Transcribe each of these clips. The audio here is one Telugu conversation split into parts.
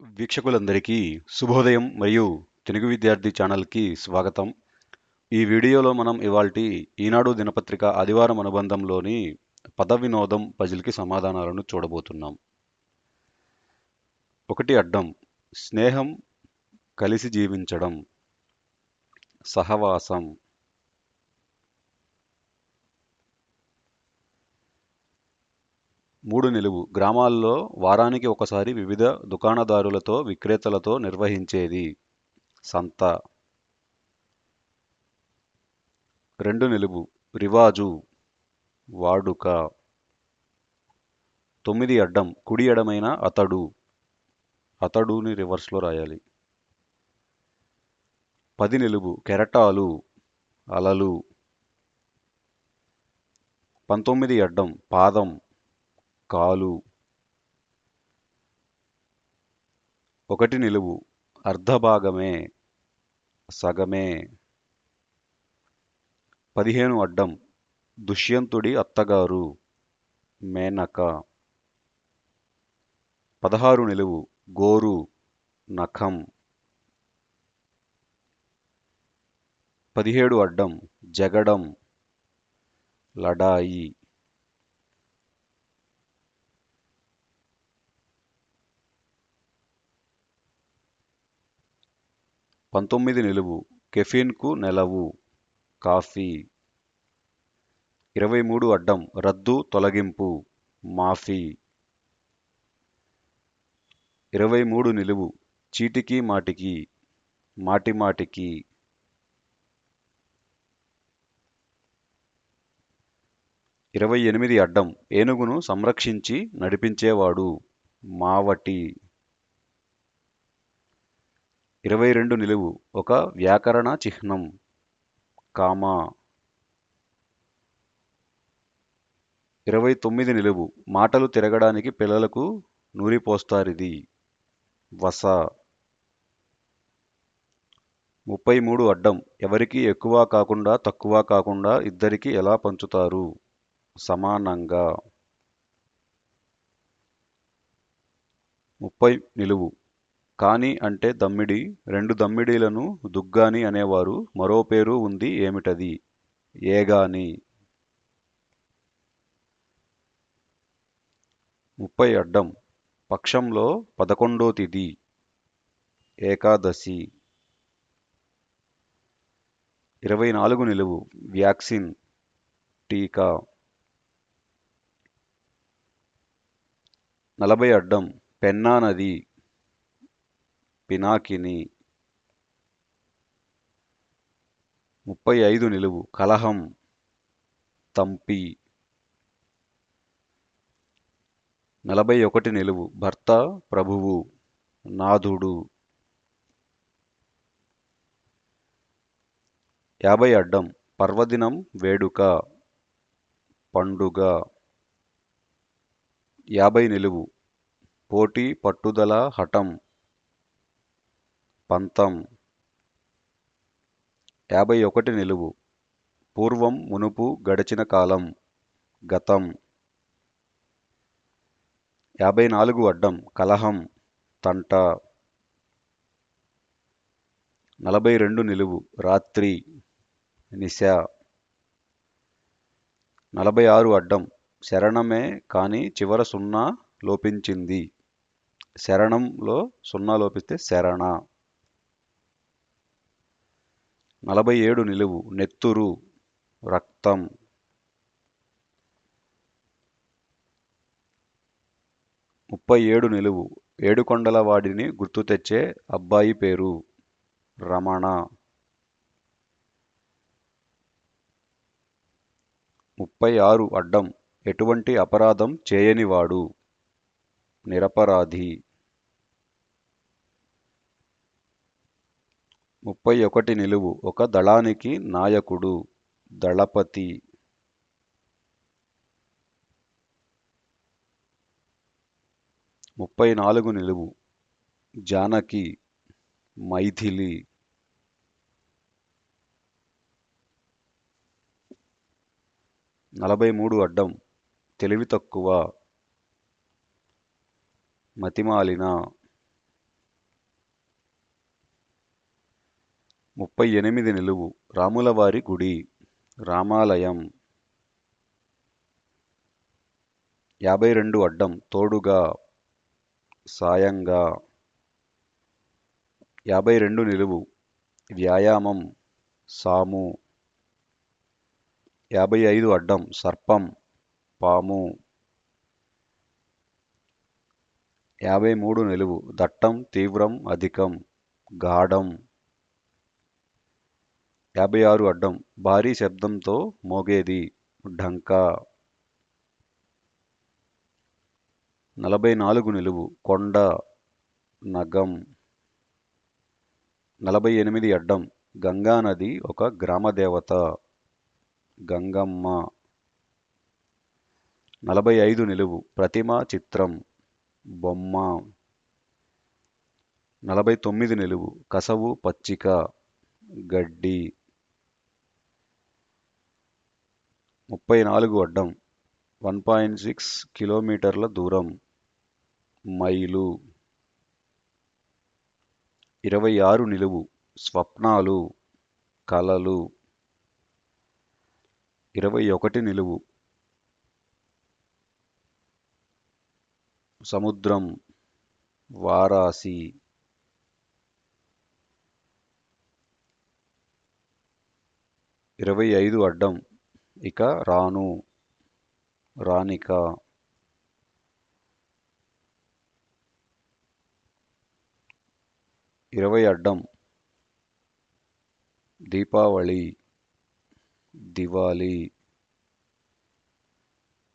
వీక్షకులందరికీ శుభోదయం మరియు తెలుగు విద్యార్థి ఛానల్కి స్వాగతం. ఈ వీడియోలో మనం ఇవాల్టి ఈనాడు దినపత్రిక ఆదివారం అనుబంధంలోని పద వినోదం పజిల్కి సమాధానాలను చూడబోతున్నాం. ఒకటి అడ్డం స్నేహం కలిసి జీవించడం సహవాసం మూడు నిలువు గ్రామాల్లో వారానికి ఒకసారి వివిధ దుకాణదారులతో విక్రేతలతో నిర్వహించేది సంత. రెండు నిలువు రివాజు వాడుక. తొమ్మిది అడ్డం కుడి ఎడమైన అతడు. అతడుని రివర్స్లో రాయాలి. పది నిలువు కెరటాలు అలలు. పంతొమ్మిది అడ్డం పాదం కాలు. ఒకటి నిలువు. అర్ధభాగమే సగమే. పదిహేను అడ్డం. దుష్యంతుడి అత్తగారు. మేనక. పదహారు నిలువు. గోరు. నఖం. పదిహేడు అడ్డం. జగడం. లడాయి. పంతొమ్మిది నిలువు. కెఫిన్కు నెలవు. కాఫీ. ఇరవై మూడు అడ్డం. రద్దు తొలగింపు. మాఫీ. ఇరవై మూడు నిలువు. చీటికి మాటికి. మాటిమాటికి ఇరవై ఎనిమిది అడ్డం. ఏనుగును సంరక్షించి నడిపించేవాడు. మావటి. ఇరవై రెండు నిలువు ఒక వ్యాకరణ చిహ్నం కామా. ఇరవై తొమ్మిది నిలువు మాటలు తిరగడానికి పిల్లలకు నూరిపోస్తారిది వస. ముప్పై మూడు అడ్డం ఎవరికి ఎక్కువ కాకుండా తక్కువ కాకుండా ఇద్దరికి ఎలా పంచుతారు? సమానంగా. ముప్పై నిలువు కాని అంటే దమ్మిడి రెండు దమ్మిడీలను దుగ్గాని అనేవారు మరో పేరు ఉంది ఏమిటది? ఏగాని. ముప్పై అడ్డం. పక్షంలో పదకొండో తిది. ఏకాదశి. ఇరవై నాలుగు నిలువు. వ్యాక్సిన్. టీకా. నలభై అడ్డం. పెన్నా నది. పినాకిని. ముప్పై ఐదు నిలువు. కలహం తంపి. నలభై ఒకటి నిలువు. భర్త ప్రభువు. నాథుడు. యాభై అడ్డం. పర్వదినం వేడుక. పండుగ. యాభై నిలువు. పోటీ పట్టుదల హఠం. పంతం. యాభై ఒకటి నిలువు. పూర్వం మునుపు గడిచిన కాలం. గతం. యాభై నాలుగు అడ్డం. కలహం. తంట. నలభై రెండు నిలువు. రాత్రి. నిశ. నలభై ఆరు అడ్డం. శరణమే కానీ చివర సున్నా లోపించింది. శరణంలో సున్నా లోపిస్తే శరణ. నలభై ఏడు నిలువు నెత్తురు రక్తం. ముప్పై ఏడు నిలువు ఏడుకొండల వాడిని గుర్తు తెచ్చే అబ్బాయి పేరు రమణ. ముప్పై ఆరు అడ్డం ఎటువంటి అపరాధం చేయనివాడు? నిరపరాధి. ముప్పై ఒకటి నిలువు. ఒక దళానికి నాయకుడు దళపతి. ముప్పై నాలుగు నిలువు. జానకి మైథిలి. నలభై మూడు అడ్డం. తెలివి తక్కువ. మతిమాలిన. ముప్పై ఎనిమిది నిలువు. రాములవారి గుడి. రామాలయం. యాభై రెండు అడ్డం. తోడుగా. సాయంగా. యాభై రెండు నిలువు. వ్యాయామం. సాము. యాభై ఐదు అడ్డం. సర్పం. పాము. యాభై మూడు నిలువు. దట్టం తీవ్రం అధికం. గాఢం. యాభై ఆరు అడ్డం భారీ శబ్దంతో మోగేది ఢంకా. నలభై నాలుగు నిలువు కొండ నగం. నలభై ఎనిమిది అడ్డం గంగానది ఒక గ్రామదేవత గంగమ్మ. నలభై ఐదు నిలువు ప్రతిమ చిత్రం బొమ్మ. నలభై తొమ్మిది నిలువు కసవు పచ్చిక గడ్డి. ముప్పై నాలుగు అడ్డం వన్ పాయింట్ సిక్స్ కిలోమీటర్ల దూరం మైలు. ఇరవై ఆరు నిలువు స్వప్నాలు కలలు. ఇరవై ఒకటి నిలువు సముద్రం వారాసి. ఇరవై ఐదు అడ్డం ఇక రాను రానిక ఇరవై అడ్డం దీపావళి దివాలి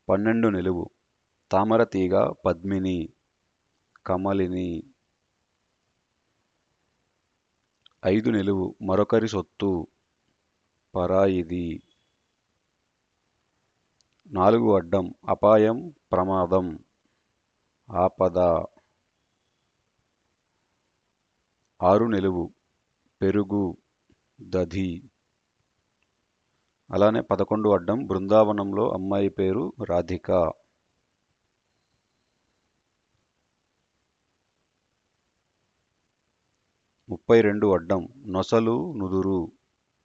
పన్నెండు నిలువు తామరతీగ పద్మిని కమలిని ఐదు నిలువు మరొకరి సొత్తు పరాయిది నాలుగు అడ్డం అపాయం ప్రమాదం. ఆపద. ఆరు నిలువు పెరుగు దధి. అలానే పదకొండు అడ్డం బృందావనంలో అమ్మాయి పేరు రాధిక. ముప్పై రెండు అడ్డం నొసలు నుదురు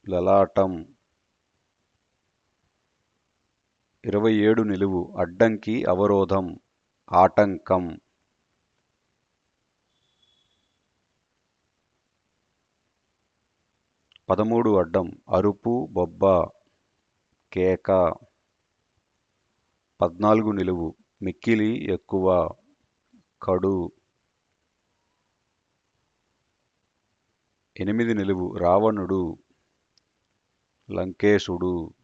లలాటం. ఇరవై ఏడు నిలువు. అడ్డంకి అవరోధం ఆటంకం. పదమూడు అడ్డం. అరుపు బొబ్బ కేక. పద్నాలుగు నిలువు. మిక్కిలి ఎక్కువ కడు. ఎనిమిది నిలువు. రావణుడు లంకేశుడు.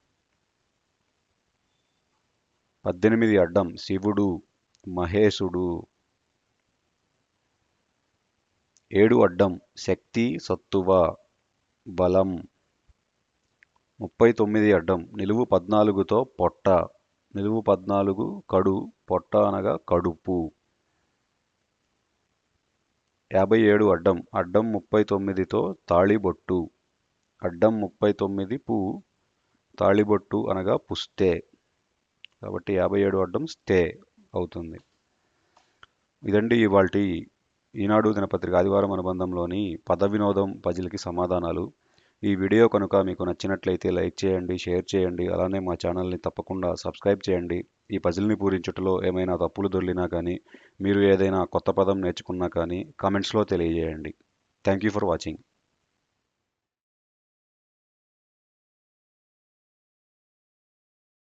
పద్దెనిమిది అడ్డం శివుడు మహేశుడు. ఏడు అడ్డం శక్తి సత్తువ బలం. ముప్పై తొమ్మిది అడ్డం నిలువు పద్నాలుగుతో పొట్ట. నిలువు పద్నాలుగు కడు పొట్ట అనగా కడుపు. యాభై ఏడు అడ్డం అడ్డం ముప్పై తొమ్మిదితో తాళిబొట్టు. అడ్డం ముప్పై తొమ్మిది పువ్వు తాళిబొట్టు అనగా పుస్తే కాబట్టి యాభై ఏడు అడ్డం స్టే అవుతుంది. ఇదండి ఇవాళ ఈనాడు దినపత్రిక ఆదివారం అనుబంధంలోని పద వినోదం పజిల్కి సమాధానాలు. ఈ వీడియో కనుక మీకు నచ్చినట్లయితే లైక్ చేయండి షేర్ చేయండి అలానే మా ఛానల్ని తప్పకుండా సబ్స్క్రైబ్ చేయండి. ఈ పజిల్ని పూరించుటలో ఏమైనా తప్పులు దొర్లినా కానీ మీరు ఏదైనా కొత్త పదం నేర్చుకున్నా కానీ కామెంట్స్లో తెలియజేయండి. Thank you for watching.